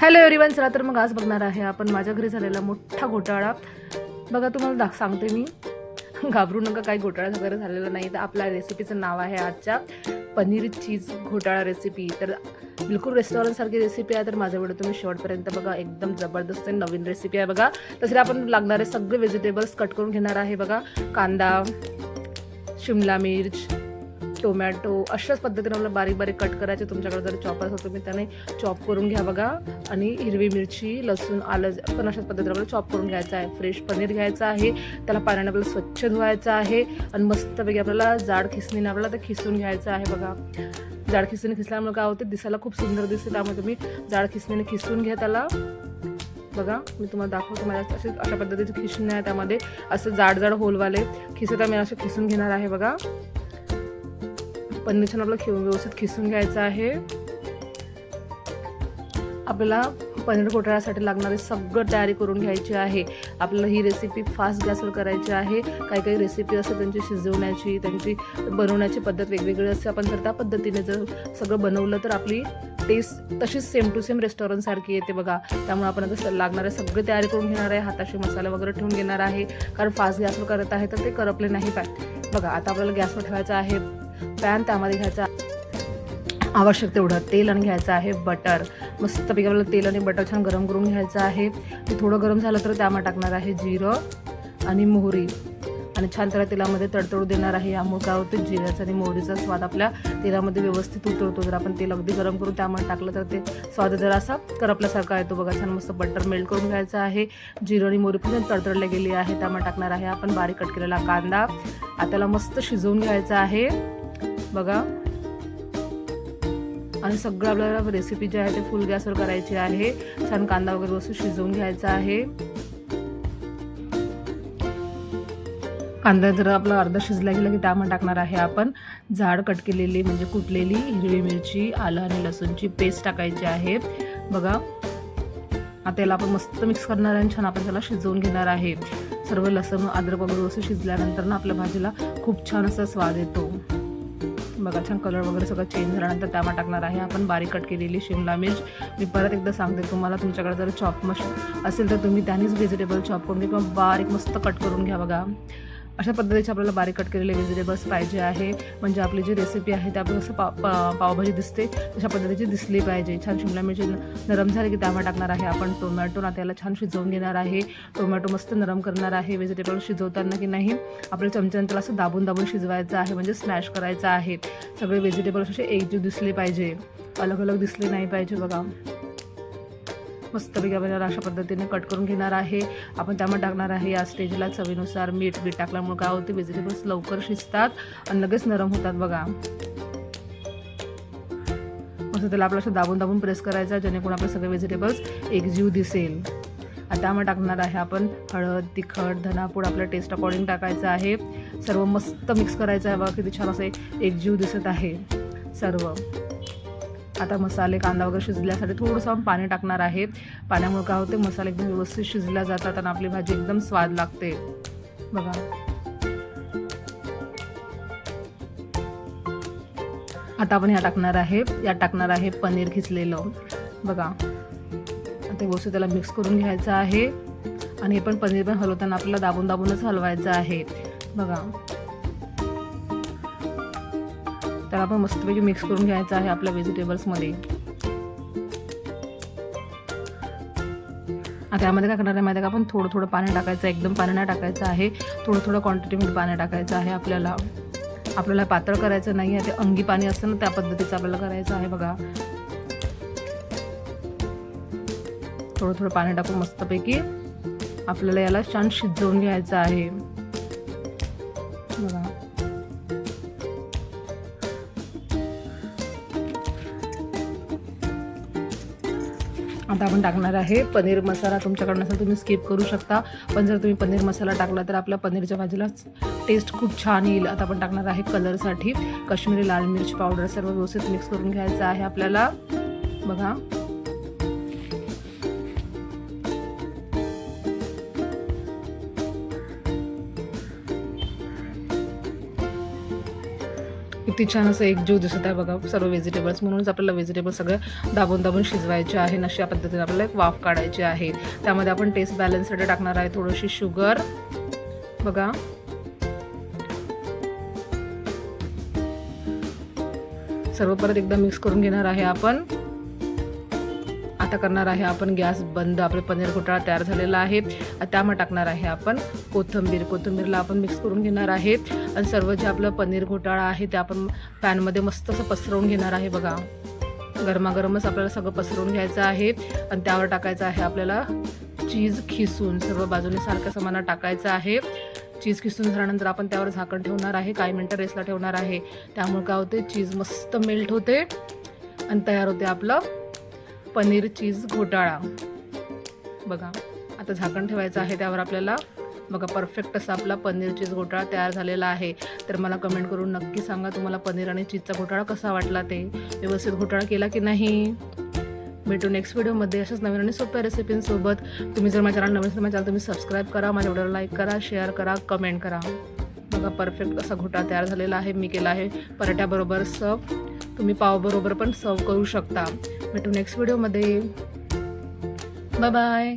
Hello everyone चला तर मग आज बघणार आहे आपण माझ्या घरी झालेला मोठा घोटाळा. बघा तुम्हाला दा सांगते मी. घाबरू नका काही घोटाळा वगैरे झालेला नाही. तर आपल्या रेसिपीचं नाव आहे आजच्या पनीर चीज घोटाळा रेसिपी तर बिलकुल रेस्टॉरंटसारखी रेसिपी आहे तर माझा व्हिडिओ तुम्ही शेवटपर्यंत बघा. एकदम जबरदस्त नवीन रेसिपी आहे बघा. तसे आपण लागणारे सगळे व्हेजिटेबल्स कट करून घेणार आहे बघा. कांदा शिमला मिर्च टोमॅटो अशाच पद्धतीने आपल्याला बारीक बारीक कट करायचे. तुमच्याकडे जर चॉपर असेल तुम्ही त्याने चॉप करून घ्या बघा. आणि हिरवी मिरची लसूण आलं पण अशाच पद्धतीने आपल्याला चॉप करून घ्यायचं आहे. फ्रेश पनीर घ्यायचं आहे. त्याला पाण्याने आपल्याला स्वच्छ धुवायचं आहे. आणि मस्तपैकी आपल्याला जाड खिसणीने आपल्याला ते खिसून घ्यायचं आहे बघा. जाड खिसणीने खिसल्यामुळे काय होते? दिसायला खूप सुंदर दिसते. त्यामुळे तुम्ही जाड खिसणीने खिसून घ्या त्याला. बघा मी तुम्हाला दाखवतो माझ्या असे अशा पद्धतीचे खिसणे आहे त्यामध्ये. असं जाड जाड होलवाले खिसत मी असे खिसून घेणार आहे बघा. पनीर छान आपलं खिवून व्यवस्थित खिसून घ्यायचं आहे. आपल्याला पनीर घोटाळ्यासाठी लागणारी सगळं तयारी करून घ्यायची आहे. आपल्याला ही रेसिपी फास्ट गॅसवर करायची आहे. काही काही रेसिपी असते त्यांची शिजवण्याची त्यांची बनवण्याची पद्धत वेगवेगळी असते. आपण जर त्या पद्धतीने जर सगळं बनवलं तर आपली टेस्ट तशीच सेम टू सेम रेस्टॉरंटसारखी येते बघा. त्यामुळे आपण आता लागणारे सगळे तयारी करून घेणार आहे. हाताशी मसाले वगैरे ठेवून घेणार आहे. कारण फास्ट गॅसवर करत आहे तर ते करपले नाही पाहिजे. बघा आता आपल्याला गॅसवर ठेवायचं आहे. पॅन त्यामध्ये घ्यायचा. आवश्यक तेवढं तेल आणि घ्यायचं आहे बटर. मस्तपैकी आपल्याला तेल आणि बटर छान गरम करून घ्यायचं आहे. ते थोडं गरम झालं तर त्यामध्ये टाकणार आहे जिरं आणि मोहरी. आणि छान त्याला तेलामध्ये तडतडू देणार आहे. यामुळे काय होतं जिऱ्याचा आणि मोहरीचा स्वाद. आपल्या तेलामध्ये व्यवस्थित उतरतो. जर आपण तेल अगदी गरम करून त्यामध्ये टाकलं तर ते स्वाद जरा असा करपल्यासारखा येतो. बघा छान मस्त बटर मेल्ट करून घ्यायचं आहे. जिरं आणि मोहरी पण तडतडल्या गेली आहे. त्यामुळे टाकणार आहे आपण बारीक कट केलेला कांदा. त्याला मस्त शिजवून घ्यायचा आहे. बघा. आणि सगळं आपल्याला रेसिपी जी आहे ते फुल गॅसवर करायची आहे. छान कांदा वगैरे वस्तू शिजवून घ्यायचा आहे. कांदा जर आपला अर्धा शिजला गेला की त्यामध्ये टाकणार आहे आपण जाड कट केलेली म्हणजे कुटलेली हिरवी मिरची आलं आणि लसूणची पेस्ट टाकायची आहे. बघा आता याला आपण मस्त मिक्स करणार आहे आणि छान आपण त्याला शिजवून घेणार आहे. सर्व लसूण अद्रक वगैरे असं शिजल्यानंतर ना आपल्या भाजीला खूप छान असा स्वाद येतो. बघा छान कलर वगैरे सगळं चेंज झाल्यानंतर त्यामध्ये टाकणार आहे आपण बारीक कट केलेली शिमला मिर्च. मी परत एकदा सांगते तुम्हाला तुमच्याकडे जर चॉप मश असेल तर तुम्ही त्यानेच व्हेजिटेबल चॉप करून घ्या किंवा बारीक मस्त कट करून घ्या बघा. अशा पद्धतीचे आपल्याला बारीक कट केलेले व्हेजिटेबल्स पाहिजे आहे. म्हणजे आपली जी रेसिपी आहे ते आपल्याला असं पाव पा पावभाजी दिसते. तशा पद्धतीची दिसली पाहिजे. छान शिमला मिरची नरम झाली की त्यामुळे टाकणार आहे आपण टोमॅटो ना त्याला छान शिजवून घेणार आहे. टोमॅटो मस्त नरम करणार आहे. व्हेजिटेबल शिजवताना की नाही आपल्या चमच्याने त्याला असं दाबून दाबून शिजवायचं आहे. म्हणजे स्मॅश करायचं आहे. सगळे व्हेजिटेबल्स असे एकजीव दिसले पाहिजे. अलग अलग दिसले नाही पाहिजे बघा. मस्त आपण अशा पद्धतीने कट करून घेणार आहे. आपण त्यामध्ये टाकणार आहे या स्टेजला चवीनुसार मीठ बीठ टाकल्यामुळे काय होते व्हेजिटेबल्स लवकर शिजतात आणि लगेच नरम होतात बघा. मस्त त्याला आपलं असं दाबून दाबून प्रेस करायचा जेणेकरून आपले सगळे व्हेजिटेबल्स एकजीव दिसेल. आता त्यामध्ये टाकणार आहे आपण हळद तिखट धनापूड आपल्या टेस्ट अकॉर्डिंग टाकायचं आहे. सर्व मस्त मिक्स करायचं आहे बघा किती छान असं एकजीव दिसत आहे. सर्व. आता मसाले कांदा वगैरे शिजल्यासाठी थोडंसं आपण पाणी टाकणार आहे. पाण्यामुळे काय होते मसाले एकदम व्यवस्थित शिजल्या जातात आणि आपली भाजी एकदम स्वाद लागते. बघा. आता आपण ह्या टाकणार आहे यात टाकणार आहे पनीर खिचलेलं बघा. आता वस्तू त्याला मिक्स करून घ्यायचं आहे. आणि हे पण पनीर पण हलवताना आपल्याला दाबून दाबूनच हलवायचं आहे. बघा. त्याला आपण मस्तपैकी मिक्स करून घ्यायचं आहे आपल्या व्हेजिटेबल्समध्ये आता यामध्ये काय करणार आहे माहिती आहे का? आपण थोडं थोडं पाणी टाकायचं एकदम पाणी नाही टाकायचं आहे. थोडं थोडं क्वांटिटीमध्ये पाणी टाकायचं आहे आपल्याला. आपल्याला पातळ करायचं नाही आहे. ते अंगी पाणी असतं ना त्या पद्धतीचं आपल्याला करायचं आहे बघा. थोडं थोडं पाणी टाकून मस्तपैकी आपल्याला याला छान शिजवून घ्यायचं आहे. आता आपण टाकणार आहे. पनीर मसाला तुमच्याकडनं असेल तुम्ही स्किप करू शकता. पण जर तुम्ही पनीर मसाला टाकला तर आपल्या पनीरच्या भाजीला टेस्ट खूप छान येईल. आता आपण टाकणार आहे कलरसाठी कश्मीरी लाल मिरची पावडर सर्व व्यवस्थित मिक्स करून घ्यायचं आहे आपल्याला. बघा. ही किती छान असं एक जीव दिसत आहे बघा सर्व व्हेजिटेबल्स म्हणूनच आपल्याला व्हेजिटेबल्स सगळं दाबून दाबून शिजवायचे आहे. अशा पद्धतीने आपल्याला एक वाफ काढायची आहे. त्यामध्ये आपण टेस्ट बॅलन्ससाठी टाकणार आहे थोडीशी शुगर बघा. सर्व परत एकदा मिक्स करून घेणार आहे आपण. आता करणार आहे आपण गॅस बंद आपले पनीर घोटाळा तयार झालेला आहे. त्यामुळे टाकणार आहे आपण कोथिंबीर. कोथिंबीरला आपण मिक्स करून घेणार आहे. आणि सर्व जे आपलं पनीर घोटाळा आहे ते आपण पॅनमध्ये मस्त असं पसरवून घेणार आहे बघा. गरमागरमच आपल्याला सगळं पसरवून घ्यायचं आहे. आणि त्यावर टाकायचं आहे आपल्याला चीज खिसून. सर्व बाजूने सारख्या समानात टाकायचं आहे. चीज खिसून झाल्यानंतर आपण त्यावर झाकण ठेवणार आहे. काही मिनटं रेसला ठेवणार आहे. त्यामुळे काय होते चीज मस्त मेल्ट होते. आणि तयार होते आपलं पनीर चीज घोटाळा. बघा आता झाकण ठेवायचं आहे त्यावर आपल्याला बघा परफेक्ट असा आपला पनीर चीज घोटाळा तयार झालेला आहे. तर मला कमेंट करून नक्की सांगा तुम्हाला पनीर आणि चीजचा घोटाळा कसा वाटला ते. व्यवस्थित घोटाळा केला की नाही? भेटू नेक्स्ट व्हिडिओमध्ये अशाच नवीन आणि सोप्या रेसिपींसोबत तुम्ही जर माझ्या चॅनल नवीन तर माझ्या चॅनल तुम्ही सबस्क्राईब करा माझ्या व्हिडिओला लाईक करा शेअर करा कमेंट करा. बघा परफेक्ट असा घोटा तयार झालेला आहे. मी केला आहे. पराठ्याबरोबर सर्व तुम्ही पावबरोबर पण सर्व करू शकता. भेटू नेक्स्ट व्हिडिओमध्ये बाय बाय